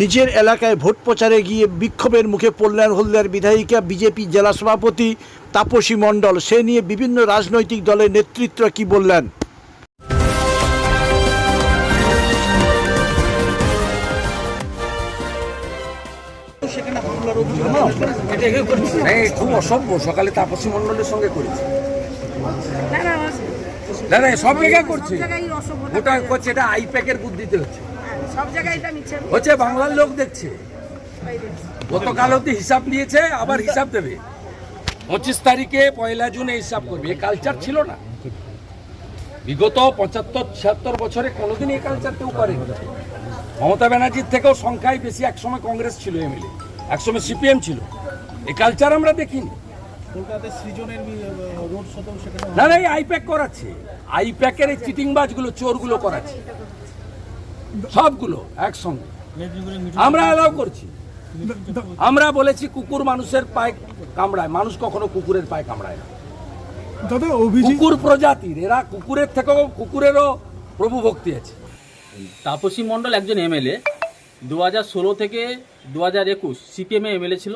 নিজের এলাকায় ভোট প্রচারে গিয়ে বিক্ষোভের মুখে পড়লেন হলদিয়ার বিধায়িকা বিজেপি জেলা সভাপতি তাপসী মণ্ডল। সে নিয়ে বিভিন্ন রাজনৈতিক দলের নেতৃত্ব কি বললেন? হ্যাঁ খুব অসভ্য। সকালে তাপসী মণ্ডলের সঙ্গে করেছি। না না সব জায়গায় করছে। ওটা করছে এটা আইপ্যাকের বুদ্ধিতে হচ্ছে। সব জায়গায় এটা মিছে হচ্ছে বাংলার লোক দেখছে। গতকাল অব্দি হিসাব নিয়েছে আবার হিসাব দেবে। পঁচিশ তারিখে পয়লা জুন হিসাব করবে। এই কালচার ছিল না। বিগত পঁচাত্তর ছিয়াত্তর বছরে কোনোদিন এই কালচার কেউ করেনি। মমতা ব্যানার্জির থেকেও সংখ্যায় বেশি। একসময় কংগ্রেস ছিল এমএলএ একসময় সিপিএম ছিল। এই কালচার আমরা দেখিনি। না না এই আইপ্যাক করাচ্ছে। আইপ্যাকের এই চিটিংবাজগুলো চোরগুলো করাচ্ছে। সবগুলো একসঙ্গে। আমরা অ্যালাউ করছি। আমরা বলেছি কুকুর মানুষের পায়ে কামড়ায় মানুষ কখনো কুকুরের পায়ে কামড়ায় না। দাদা অভিজিৎ কুকুর প্রজাতির এরা কুকুরের থেকেও কুকুরেরও প্রভু ভক্তি আছে। তাপসী মণ্ডল একজন এমএলএ। দু হাজার ষোলো থেকে দু হাজার একুশ সিপিএমে এমএলএ ছিল।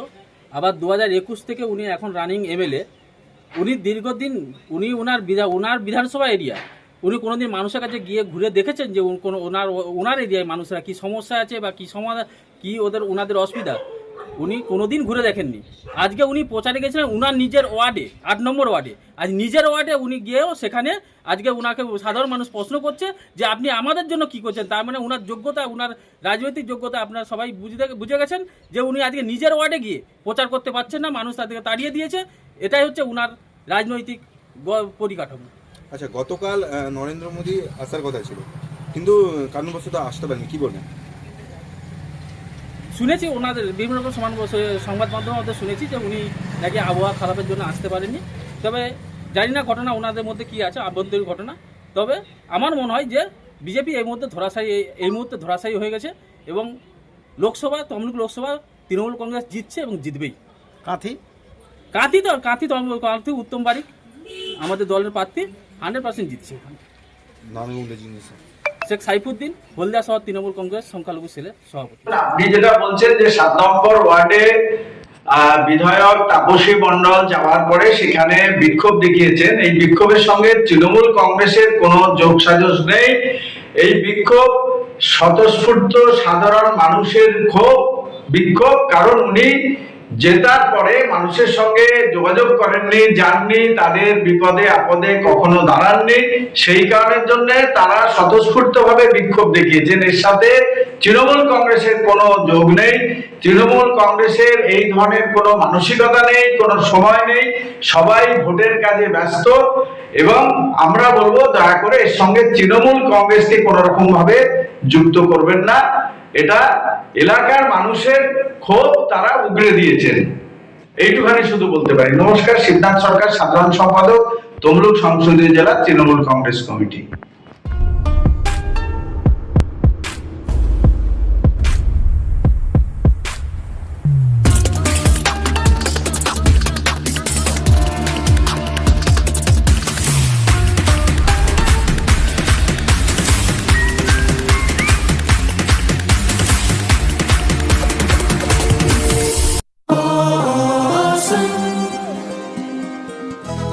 আবার দু হাজার একুশ থেকে উনি এখন রানিং এমএলএ। উনি দীর্ঘদিন উনি ওনার বিধা ওনার বিধানসভা এরিয়া। উনি কোনোদিন মানুষের কাছে গিয়ে ঘুরে দেখেছেন যে কোনো ওনার ওনার এরিয়ায় মানুষরা কি সমস্যা আছে বা কি সমাধান, কি ওদের ওনাদের অসুবিধা? উনি কোনোদিন ঘুরে দেখেননি। আজকে উনি প্রচারে গেছিলেন উনার নিজের ওয়ার্ডে, আট নম্বর ওয়ার্ডে। আজ নিজের ওয়ার্ডে উনি গিয়েও সেখানে আজকে উনাকে সাধারণ মানুষ প্রশ্ন করছে যে আপনি আমাদের জন্য কি করছেন? তার মানে উনার যোগ্যতা, উনার রাজনৈতিক যোগ্যতা আপনারা সবাই বুঝতে বুঝে গেছেন যে উনি আজকে নিজের ওয়ার্ডে গিয়ে প্রচার করতে পারছেন না, মানুষ তাদেরকে তাড়িয়ে দিয়েছে। এটাই হচ্ছে উনার রাজনৈতিক পরিকাঠামো। আচ্ছা গতকাল নরেন্দ্র মোদী আসার কথা ছিল। কিন্তু কারণবশত আসতে পারেনি কি বলবেন? শুনেছি ওনাদের বিভিন্ন রকম সমান সংবাদ মাধ্যমের মধ্যে শুনেছি যে উনি নাকি আবহাওয়া খারাপের জন্য আসতে পারেননি। তবে জানি না ঘটনা ওনাদের মধ্যে কি আছে আভ্যন্তরীণ ঘটনা। তবে আমার মনে হয় যে বিজেপি এই মুহূর্তে ধরাশায়ী এই মুহূর্তে ধরাশায়ী হয়ে গেছে এবং লোকসভা তমলুক লোকসভা তৃণমূল কংগ্রেস জিতছে এবং জিতবেই। কাঁথি? কাঁথি তো কাঁথি তমলুক কাঁথি উত্তম বারিক আমাদের দলের প্রার্থী। হান্ড্রেড পার্সেন্ট জিতছে নাম জিনিস শেখ সাইফুদ্দিন হলদিয়া শহর তৃণমূল কংগ্রেস সংখ্যালঘু সেলের সভাপতি। আপনি যেটা বলছেন যে সাত নম্বর ওয়ার্ডে বিধায়ক তাপসী মন্ডল যাওয়ার পরে সেখানে বিক্ষোভ দেখিয়েছেন। এই বিক্ষোভের সঙ্গে তৃণমূল কংগ্রেসের কোনো যোগসাজশ নেই। এই বিক্ষোভ স্বতঃস্ফূর্ত সাধারণ মানুষের ক্ষোভ বিক্ষোভ কারণ উনি জেতার পরে মানুষের সঙ্গে যোগাযোগ করেননি, যাননি, তাদের বিপদে, আপদে কখনো দাঁড়াননি। সেই কারণের জন্য তারা স্বতঃস্ফূর্তভাবে বিক্ষোভ দেখিয়েছেন এর সাথে তৃণমূল কংগ্রেসের কোনো যোগ নেই। তৃণমূল কংগ্রেসের এই ধরনের কোনো মানসিকতা নেই, কোনো সময় নেই। সবাই ভোটের কাজে ব্যস্ত। এবং আমরা বলব, দয়া করে এর সঙ্গে তৃণমূল কংগ্রেসকে কোনো রকম ভাবে যুক্ত করবেন না। এটা এলাকার মানুষের ক্ষোভ তারা উগড়ে দিয়েছেন। এইটুখানি শুধু বলতে পারি। নমস্কার সিদ্ধান্ত সরকার, সাধারণ সম্পাদক, তমলুক সংসদীয় জেলা তৃণমূল কংগ্রেস কমিটি।